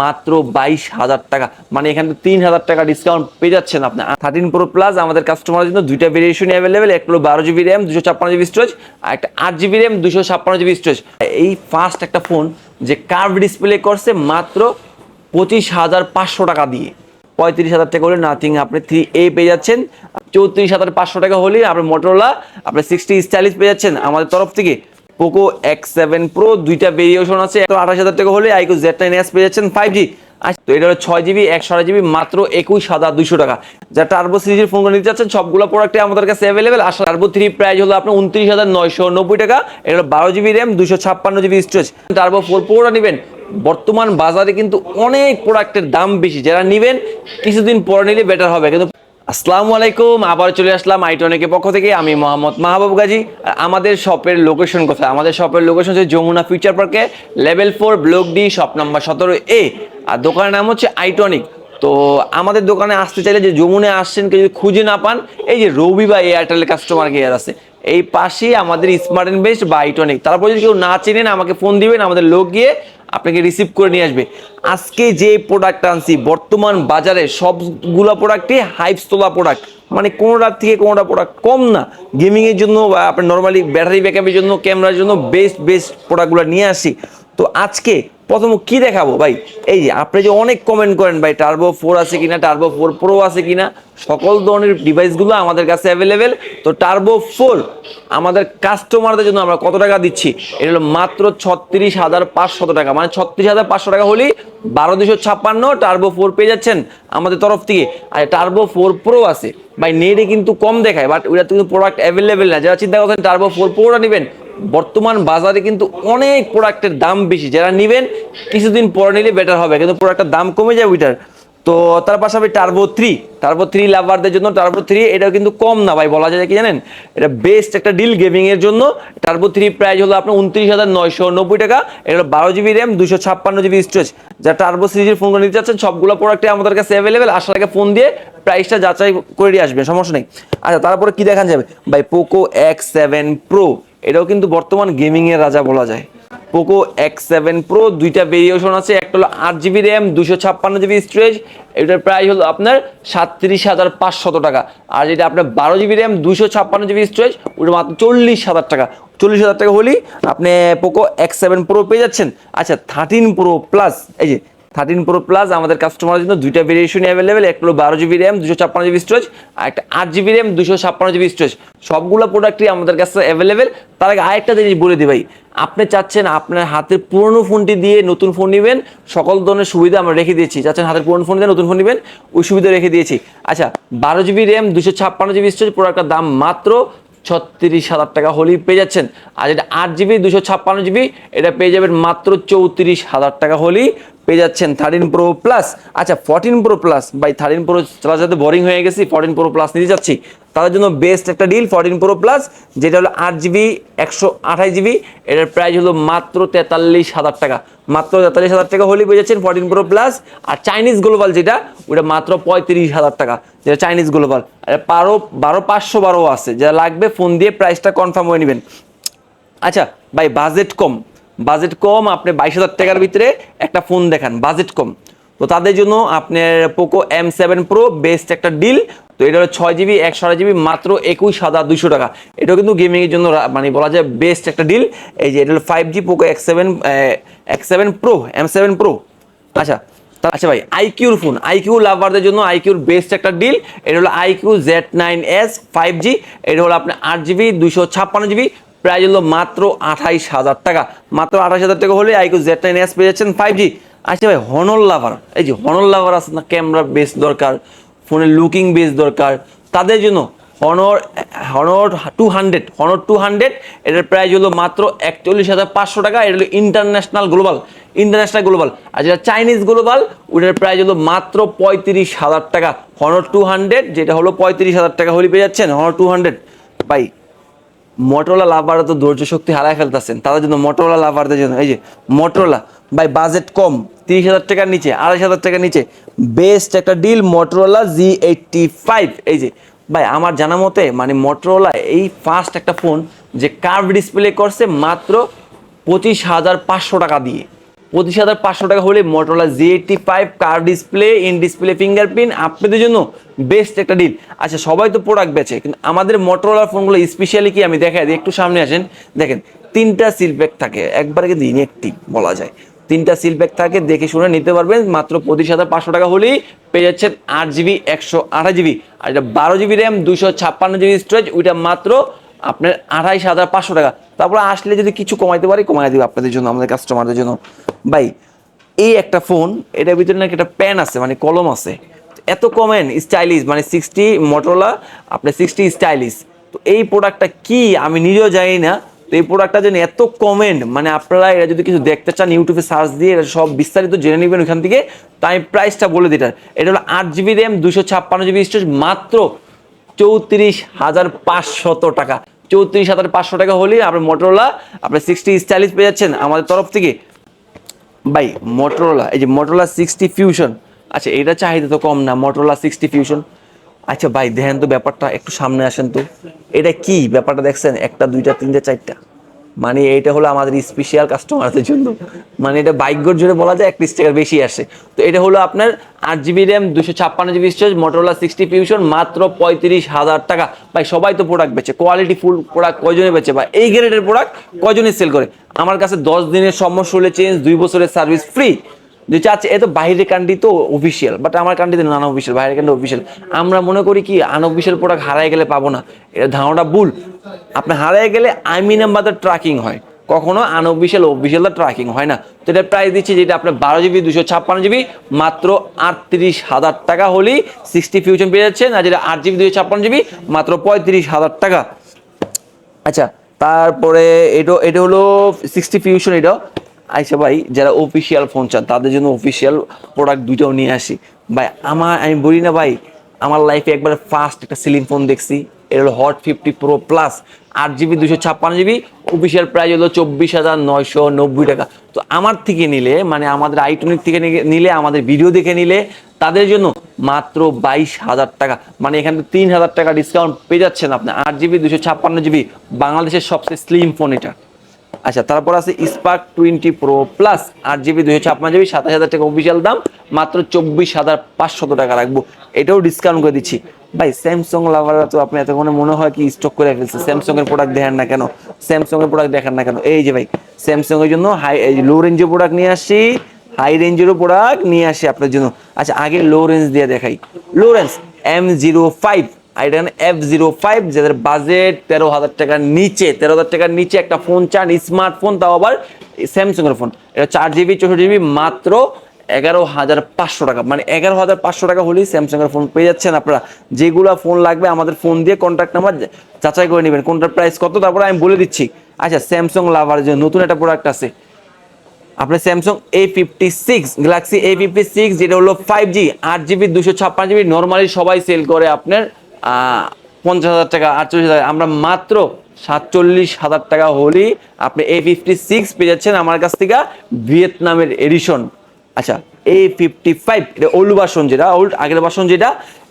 মাত্র বাইশ হাজার টাকা। মানে এখানে তিন হাজার টাকা ডিসকাউন্ট পেয়ে যাচ্ছেন আপনি। থার্টিন প্রো প্লাস আমাদের কাস্টমারের জন্য দুইটা ভেরিয়েশন অ্যাভেলেবেল এক হলো বারো জিবি র্যাম দুশো ছাপ্পান্ন জিবি স্টোরেজ আর একটা আট জিবি র্যাম দুশো ছাপ্পান্ন জিবি স্টোরেজ এই ফার্স্ট একটা ফোন যে কার্ভ ডিসপ্লে করছে মাত্র পঁচিশ হাজার পাঁচশো টাকা দিয়ে। পঁয়ত্রিশ হাজার টাকা হলে নাথিং আপনি থ্রি এ পেয়ে যাচ্ছেন। চৌত্রিশ হাজার পাঁচশো টাকা হলে আপনি মোটরলা আপনি সিক্সটি স্টাইলিশ পেয়ে যাচ্ছেন। আমাদের তরফ থেকে পোকো এক্স সেভেন প্রো দুইটা ভেরিয়েশন আছে। আঠাশ হাজার টাকা হলে আইকো জেড নাইন এস পেয়ে যাচ্ছেন ফাইভ জি আচ্ছা তো এটা হলো ছয় জিবি একশো জিবি মাত্র একুশ হাজার দুইশো টাকা। যা টার্বো সিরিজের ফোনগুলো নিতে চাচ্ছেন, সবগুলো প্রোডাক্টে আমাদের কাছে অ্যাভেলেবেল আর টার্বো থ্রি প্রাইস হলো আপনার উনত্রিশ হাজার নয়শো নব্বই টাকা। এটা হলো বারো জিবি র্যাম দুশো ছাপ্পান্ন জিবি স্টোরেজ টার্বো ফোর প্রোটা নেবেন। বর্তমান বাজারে কিন্তু অনেক প্রোডাক্টের দাম বেশি। যারা নেবেন, কিছুদিন পরে নিলে বেটার হবে। কিন্তু আসসালামু আলাইকুম, আবার চলে আসলাম আইটনিকের পক্ষ থেকে। আমি মোহাম্মদ মাহবুব গাজী। আমাদের শপের লোকেশন কোথায়? আমাদের শপের লোকেশন হচ্ছে যমুনা ফিউচার পার্কে level four block D shop number সতেরো এ আর দোকানের নাম হচ্ছে আইটনিক। তো আমাদের দোকানে আসতে চাইলে যে যমুনে আসছেন, কেউ যদি খুঁজে না পান, এই যে রবি বা এয়ারটেলের কাস্টমার কেয়ার আছে। এই পাশেই আমাদের স্মার্ট বেস্ট বা আইটনিক। তারপর যদি কেউ না চেনেন, আমাকে ফোন দিবেন, আমাদের লোক গিয়ে আপনাকে রিসিভ করে নিয়ে আসবে। আজকে যে প্রোডাক্টটা আনছি, বর্তমান বাজারে সবগুলো প্রোডাক্টই হাইপ তোলা প্রোডাক্ট মানে কোনোটার থেকে কোনোটা প্রোডাক্ট কম না। গেমিংয়ের জন্য বা আপনার নর্মালি ব্যাটারি ব্যাকআপের জন্য ক্যামেরার জন্য বেস্ট বেস্ট প্রোডাক্টগুলো নিয়ে আসি। তো আজকে প্রথম কি দেখাবো? ভাই, এই যে আপনি যে অনেক কমেন্ট করেন, ভাই টার্বো ফোর আছে কিনা টার্বো ফোর প্রো আছে কিনা, সকল ধরনের ডিভাইসগুলো আমাদের কাছে অ্যাভেলেবেল তো টার্বো ফোর আমাদের কাস্টমারদের জন্য আমরা কত টাকা দিচ্ছি? এটা হলো মাত্র ছত্রিশ হাজার পাঁচশত টাকা। মানে ছত্রিশ হাজার পাঁচশো টাকা হলেই বারো দুশো ছাপ্পান্ন টার্বো ফোর পেয়ে যাচ্ছেন আমাদের তরফ থেকে। আর টার্বো ফোর প্রো আছে। ভাই, নেটে কিন্তু কম দেখায় বাট ওইটা কিন্তু প্রোডাক্ট অ্যাভেলেবেল না। যারা চিন্তা করছেন টার্বো ফোর প্রোটা নেবেন বর্তমান বাজারে কিন্তু অনেক প্রোডাক্টের দাম বেশি। যারা নেবেন, কিছুদিন পরে নিলে বেটার হবে, কিন্তু প্রোডাক্টের দাম কমে যাবে ওইটার। তো তার পাশাপাশি টার্বো থ্রি টার্বো থ্রি লাভারদের জন্য টার্বো থ্রি এটাও কিন্তু কম না ভাই, বলা যায় কি জানেন? এটা বেস্ট একটা ডিল গেমিং এর জন্য। টার্বো থ্রি প্রাইস হলো আপনার উনত্রিশ হাজার নয়শো নব্বই টাকা। এটা বারো জিবি র্যাম দুশো ছাপ্পান্ন জিবি স্টোরেজ যা টার্বো সিরিজের ফোনগুলো নিতে চাচ্ছেন, সবগুলো প্রোডাক্টে আমাদের কাছে অ্যাভেলেবেল আসার আগে ফোন দিয়ে প্রাইসটা যাচাই করে দিয়ে আসবেন, সমস্যা নেই। আচ্ছা তারপরে কি দেখান যাবে? ভাই পোকো এক্স সেভেন প্রো এটাও কিন্তু বর্তমান গেমিং এর রাজা বলা যায়। পোকো এক্স সেভেন প্রো দুইটা ভেরিয়েশন আছে, একটা হলো আট জিবি র্যাম দুশো ছাপ্পান্ন জিবি স্টোরেজ এটার প্রাইস হলো আপনার সাতত্রিশ হাজার পাঁচশত টাকা। আর যেটা আপনার বারো জিবি র্যাম দুশো ছাপ্পান্ন জিবি স্টোরেজ ওটা মাত্র চল্লিশ হাজার টাকা। চল্লিশ হাজার টাকা হলেই আপনি পোকো এক্স সেভেন প্রো পেয়ে যাচ্ছেন। আচ্ছা থার্টিন প্রো প্লাস এই যে থার্টিন প্রো প্লাস, আমাদের কাস্টমারের জন্য দুইটা ভেরিয়েশন অ্যাভেলেবেল একটা হলো বারো জিবি র্যাম দুশো ছাপ্পান্ন জিবি স্টোরেজ আর একটা আট জিবি র্যাম দুশো ছাপ্পান্ন জিবি স্টোরেজ সবগুলো প্রোডাক্টই আমাদের কাছে অ্যাভেলেবেল তার আগে আরেকটা জিনিস বলে দিই ভাই, আপনি চাচ্ছেন আপনার হাতের পুরনো ফোনটি দিয়ে নতুন ফোন নেবেন, সকল ধরনের সুবিধা আমরা রেখে দিয়েছি। চাচ্ছেন হাতের পুরনো ফোন দিয়ে নতুন ফোন নেবেন, ওই সুবিধা রেখে দিয়েছি। আচ্ছা বারো জিবি র্যাম দুশো ছাপ্পান্ন জিবি স্টোরেজ প্রোডাক্টের দাম মাত্র ছত্রিশ হাজার টাকা হলেই পেয়ে যাচ্ছেন। আর যেটা আট জিবি দুশো ছাপ্পান্ন জিবি এটা পেয়ে যাবেন মাত্র চৌত্রিশ হাজার টাকা হলেই পেয়ে যাচ্ছেন থার্টিন প্রো প্লাস আচ্ছা fourteen pro plus bye thirteen pro চালা যাতে বোরিং হয়ে গেছি ফর্টিন প্রো প্লাস নিতে যাচ্ছি। তাদের জন্য বেস্ট একটা ডিল ফর্টিন প্রো প্লাস যেটা হলো আট জিবি একশো আঠাশ জিবি এটার প্রাইস হলো মাত্র তেতাল্লিশ হাজার টাকা। মাত্র তেতাল্লিশ হাজার টাকা হলেই পেয়ে যাচ্ছেন ফর্টিন প্রো প্লাস আর চাইনিজ গ্লোবাল যেটা ওটা মাত্র পঁয়ত্রিশ হাজার টাকা, যেটা চাইনিজ গ্লোবাল আর বারো বারো পাঁচশো বারো আছে, যা লাগবে ফোন দিয়ে প্রাইসটা কনফার্ম হয়ে নেবেন। আচ্ছা ভাই বাজেট কম। বাজেট কম, আপনি বাইশ হাজার টাকার ভিতরে একটা ফোন দেখান, বাজেট কম। তো তাদের জন্য আপনার Poco M seven pro best একটা ডিল তো এটা হলো ছয় জিবি একশো আড়াই জিবি মাত্র একুশ হাজার দুশো টাকা। এটাও কিন্তু গেমিংয়ের জন্য মানে বলা যায় বেস্ট একটা ডিল এই যে এটা হলো five G Poco X seven X seven pro M seven pro আচ্ছা আচ্ছা ভাই আইকিউর ফোন আইকিউ লাভারদের জন্য আইকিউর বেস্ট একটা ডিল এটা হলো iQOO Z nine S five G এটা হলো আপনার আট জিবি দুশো ছাপ্পান্ন জিবি প্রাইস হলো মাত্র আঠাইশ হাজার টাকা। মাত্র আঠাইশ হাজার টাকা হলে আইকিউ জেড নাইন এস পেয়ে যাচ্ছেন ফাইভ জি আচ্ছা ভাই হনর লাভার এই যে হনর লাভার আছে না ক্যামেরা বেস দরকার ফোনের লুকিং বেস দরকার। তাদের জন্য Honor Honor two hundred Honor two hundred এটার প্রাইস হলো মাত্র একচল্লিশ হাজার পাঁচশো টাকা। এটা হলো ইন্টারন্যাশনাল গ্লোবাল ইন্টারন্যাশনাল গ্লোবাল আর যেটা চাইনিজ গ্লোবাল ওটার প্রাইস হলো মাত্র পঁয়ত্রিশ হাজার টাকা। হনর টু হান্ড্রেড যেটা হলো পঁয়ত্রিশ হাজার টাকা হলে পেয়ে যাচ্ছেন Honor two hundred bye Motorola লাভাররা তো ধৈর্য শক্তি হারায় ফেলতেছেন। তাদের জন্য মোটরলা লাভারদের জন্য, এই যে মোটরলা বাই বাজেট কম, তিরিশ হাজার টাকার নিচে, আড়াইশ হাজার টাকার নিচে। বেস্ট একটা deal Motorola G eighty five এই যে, ভাই আমার জানা মতে মানে মোটরলা এই ফার্স্ট একটা ফোন যে কার্ভ ডিসপ্লে করছে মাত্র পঁচিশ হাজার পাঁচশো টাকা দিয়ে। পঁচিশ হাজার পাঁচশো টাকা হলে Motorola G eighty five curve display in display fingerprint আপনাদের জন্য বেস্ট একটা ডিল আচ্ছা সবাই তো প্রোডাক্ট বেচে, কিন্তু আমাদের মোটরলা ফোনগুলো স্পেশালি কি? আমি দেখাই, একটু সামনে আসেন। দেখেন, তিনটা সিল প্যাক থাকে, একবারে কিন্তু ইনএক্টিভ বলা যায়। তিনটা সিল প্যাক থাকে, দেখে শুনে নিতে পারবেন, মাত্র পঁচিশ হাজার পাঁচশো টাকা হলেই পেয়ে যাচ্ছেন আট জিবি একশো আঠাশ জিবি আর এটা বারো জিবি র্যাম দুশো ছাপ্পান্ন জিবি স্টোরেজ ওইটা মাত্র আপনার আঠাইশ হাজার পাঁচশো টাকা। তারপরে আসলে যদি কিছু কমাইতে পারি, কমাই দিব আপনাদের জন্য, আমাদের কাস্টমারদের জন্য। ভাই, এই একটা ফোন এটার ভিতরে নাকি একটা প্যান আছে মানে কলম আছে। এত কমেন স্টাইলিশ মানে সিক্সটি মোটরলা আপনার সিক্সটি স্টাইলিশ তো এই প্রোডাক্টটা কি, আমি নিজেও জানি না। তো এই প্রোডাক্টটা যেন এত কমেন্ট মানে আপনারা এটা যদি কিছু দেখতে চান ইউটিউবে সার্চ দিয়ে এটা সব বিস্তারিত জেনে নেবেন ওখান থেকে তাই প্রাইসটা বলে দিই এটার। এটা হলো আট জিবি র্যাম দুশো ছাপ্পান্ন জিবি স্টোরেজ মাত্র চৌত্রিশ হাজার পাঁচশত টাকা। চৌত্রিশ হাজার পাঁচশো টাকা হলেই আপনার মোটরলা আপনার সিক্সটি স্টাইলিশ পেয়ে যাচ্ছেন আমাদের তরফ থেকে। ভাই মোটরোলা এই যে মোটরোলা সিক্সটি ফিউশন আচ্ছা এটা চাহিদা তো কম না মোটরোলা সিক্সটি ফিউশন আচ্ছা ভাই, দেখেন তো ব্যাপারটা, একটু সামনে আসেন তো। এটা কি ব্যাপারটা দেখছেন? একটা, দুইটা, তিনটা, চারটা। মানে এটা হলো আমাদের স্পেশাল কাস্টমারদের জন্য। মানে এটা বাইকগর জুড়ে বলা যায় একত্রিশ টাকার বেশি আসে। তো এটা হলো আপনার আট জিবি র্যাম দুশো ছাপ্পান্ন GB storage Motorola sixty fusion মাত্র পঁয়ত্রিশ হাজার টাকা। ভাই, সবাই তো প্রোডাক্ট বেচে কোয়ালিটি ফুল প্রোডাক্ট কয়জনে বেচে? বা এই গ্রেডের প্রোডাক্ট কয়জনে সেল করে? আমার কাছে দশ দিনের সমস্যা হলে চেঞ্জ দুই বছরের সার্ভিস ফ্রি যে চাচ্ছে এ তো বাইরের কান্ট্রি তো অফিসিয়াল বাট আমার কান্ট্রিতে নান অফিসিয়াল বাইরের কান্ট্রি অফিসিয়াল আমরা মনে করি কি আনঅফিসিয়াল প্রোডাক্ট হারাই গেলে পাবো না। এটা ধারণাটা ভুল। আপনি হারাই গেলে আইমি নাম্বার ট্র্যাকিং হয়। কখনো আনঅফিসিয়াল অফিসিয়াল ট্র্যাকিং হয় না। তো এটা প্রাইস দিচ্ছি যেটা আপনার বারো জিবি দুশো ছাপ্পান্ন জিবি মাত্র আটত্রিশ হাজার টাকা হলেই সিক্সটি ফিউশন পেয়ে যাচ্ছেন। আর যেটা আট জিবি দুশো ছাপ্পান্ন জিবি মাত্র পঁয়ত্রিশ হাজার টাকা। আচ্ছা তারপরে এটা এটা হলো সিক্সটি ফিউশন এটা। আচ্ছা ভাই, যারা অফিসিয়াল ফোন চান, তাদের জন্য অফিসিয়াল প্রোডাক্ট দুইটাও নিয়ে আসি। ভাই, আমার, আমি বলি না ভাই, আমার লাইফে একবার ফার্স্ট একটা সিলিং ফোন দেখছি। এটা হলো হট ফিফটি প্রো প্লাস আট জিবি দুশো ছাপ্পান্ন জিবি অফিসিয়াল প্রাইস হলো চব্বিশ হাজার নয়শো নব্বই টাকা। তো আমার থেকে নিলে মানে আমাদের আইটনিক থেকে নিলে আমাদের ভিডিও দেখে নিলে, তাদের জন্য মাত্র বাইশ হাজার টাকা। মানে এখানে তিন হাজার টাকা ডিসকাউন্ট পেয়ে যাচ্ছেন আপনি। আট জিবি দুশো ছাপ্পান্ন জিবি বাংলাদেশের সবচেয়ে স্লিম ফোন এটা। আচ্ছা তারপর আছে স্পার্ক টোয়েন্টি প্রো প্লাস আট জিবি দুশো ছাপ্পান্ন জিবি সাতাশ হাজার টাকা অফিসিয়াল দাম, মাত্র চব্বিশ হাজার পাঁচশত টাকা রাখব। এটাও ডিসকাউন্ট করে দিচ্ছি। ভাই স্যামসং লাভাররা তো আপনি এতক্ষণে মনে হয় কি স্টক করে ফেলছে। স্যামসং এর প্রোডাক্ট দেখেন না কেন? স্যামসং এর প্রোডাক্ট দেখেন না কেন? এই যে ভাই স্যামসং এর জন্য হাই লো রেঞ্জের প্রোডাক্ট নিয়ে আসছি। হাই রেঞ্জেরও প্রোডাক্ট নিয়ে আসি আপনার জন্য। আচ্ছা আগে লো রেঞ্জ দিয়ে দেখাই। Low range M zero five আর এটা এফ জিরো ফাইভ যাদের বাজেট তেরো হাজার টাকার নিচে, তেরো হাজার টাকার নিচে একটা ফোন চান স্মার্টফোন তাও আবার স্যামসং এর ফোন এটা চার জিবি চৌষট্টি জিবি মাত্র এগারো হাজার পাঁচশো টাকা। মানে এগারো হাজার পাঁচশো টাকা হলেই স্যামসাং এর ফোন পেয়ে যাচ্ছেন আপনারা। যেগুলো ফোন লাগবে, আমাদের ফোন দিয়ে কন্ট্যাক্ট নাম্বার যাচাই করে নেবেন। কোনটার প্রাইস কত, তারপরে আমি বলে দিচ্ছি। আচ্ছা স্যামসাং লাভার যে নতুন একটা প্রোডাক্ট আছে। আপনার Samsung A fifty six Galaxy A fifty six যেটা হলো ফাইভ জি আট জিবি দুশো ছাপ্পান্ন জিবি নর্মালি সবাই সেল করে আপনার পঞ্চাশ হাজার টাকা, আটচল্লিশ হাজার। আমরা মাত্র সাতচল্লিশ হাজার টাকা হলেই আপনি এ ফিফটি সিক্স পেয়ে যাচ্ছেন আমার কাছ থেকে ভিয়েতনামের এডিশন আচ্ছা এ ফিফটি ফাইভ এটা ওল্ড বাসন যেটা ওল্ড আগের বাসন যেটা,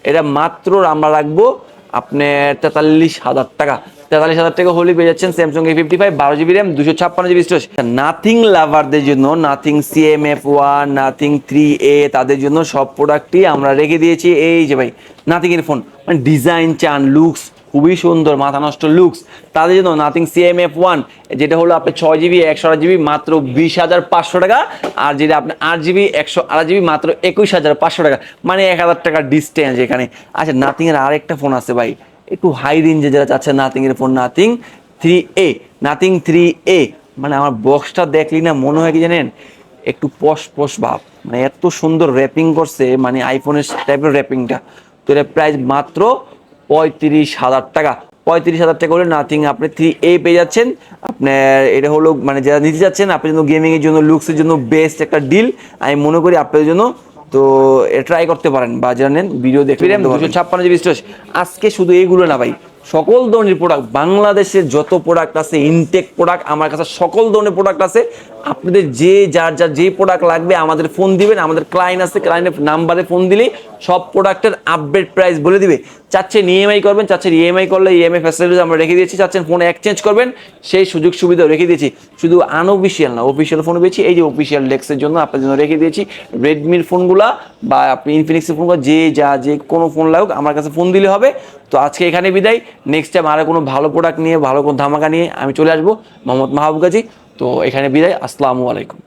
এটা মাত্র আমরা রাখব আপনি তেতাল্লিশ হাজার টাকা। তেতাল্লিশ হাজার টাকা হলে পেয়ে যাচ্ছেন স্যামসং এ ফিফটি ফাইভ বারো জিবি র্যাম দুশো ছাপ্পান্ন জিবি স্টোরেজ নাথিং লাভারদের জন্য nothing C M F one nothing three A তাদের জন্য সব প্রোডাক্টই আমরা রেখে দিয়েছি। এই যে ভাই নাথিং এর ফোন মানে ডিজাইন চান লুকস খুবই সুন্দর, মাথা নষ্ট লুকস তাদের জন্য নাথিং সিএমএফ ওয়ান যেটা হলো আপনার ছয় জিবি একশো আট জিবি মাত্র বিশ হাজার পাঁচশো টাকা। আর যেটা আপনার আট জিবি একশো আট জিবি মাত্র একুশ হাজার পাঁচশো টাকা। মানে এক হাজার টাকার ডিস্টেন্স এখানে। আচ্ছা নাথিং এর আরেকটা ফোন আছে ভাই। একটু হাই রেঞ্জে যারা চাচ্ছে নাথিং এর phone Nothing three A Nothing three A মানে আমার বক্সটা দেখলি না, মনে হয় কি জানেন? একটু পশ পশ ভাব। মানে এত সুন্দর র্যাপিং করছে মানে আইফোনের টাইপের র্যাপিংটা তো এটা প্রাইস মাত্র পঁয়ত্রিশ হাজার টাকা। পঁয়ত্রিশ হাজার টাকা হলে নাথিং আপনি থ্রি এ পেয়ে যাচ্ছেন। আপনার এটা হলো মানে যারা নিতে যাচ্ছেন আপনার জন্য গেমিংয়ের জন্য লুকসের জন্য বেস্ট একটা ডিল আমি মনে করি আপনাদের জন্য তো ট্রাই করতে পারেন বা জানেন ভিডিও দেখে দুশো ছাপ্পান্ন জিবি স্টোরেজ আজকে শুধু এইগুলো না ভাই সকল ধরনের প্রোডাক্ট বাংলাদেশের যত প্রোডাক্ট আছে ইনটেক প্রোডাক্ট আমার কাছে সকল ধরনের প্রোডাক্ট আছে। আপনাদের যে, যার যার যে প্রোডাক্ট লাগবে আমাদের ফোন দিবেন, আমাদের ক্লায়েন্ট আছে ক্লায়েন্টের নাম্বারে ফোন দিলেই সব প্রোডাক্টের আপডেট প্রাইস বলে দিবে। চাচ্ছেন ইএমআই করবেন, চাচ্ছেন ইএমআই করলে ইএমআই ফ্যাসিলিটিস আমরা রেখে দিয়েছি, চাচ্ছেন ফোন এক্সচেঞ্জ করবেন, সেই সুযোগ সুবিধাও রেখে দিয়েছি। শুধু আনঅফিসিয়াল না অফিসিয়াল ফোন পেয়েছি, এই যে অফিসিয়াল ডেস্কের জন্য আপনার জন্য রেখে দিয়েছি। রেডমির ফোনগুলা বা আপনি ইনফিনিক্সের ফোনগুলো যে, যা, যে কোনো ফোন লাগুক, আমার কাছে ফোন দিলে হবে। তো আজকে এখানে বিদায়। নেক্সট টাইম আরও কোনো ভালো প্রোডাক্ট নিয়ে, ভালো কোনো ধামাকা নিয়ে আমি চলে আসব। মোহাম্মদ মাহবুব গাজী তো এখানে বিদায় আসসালামু আলাইকুম।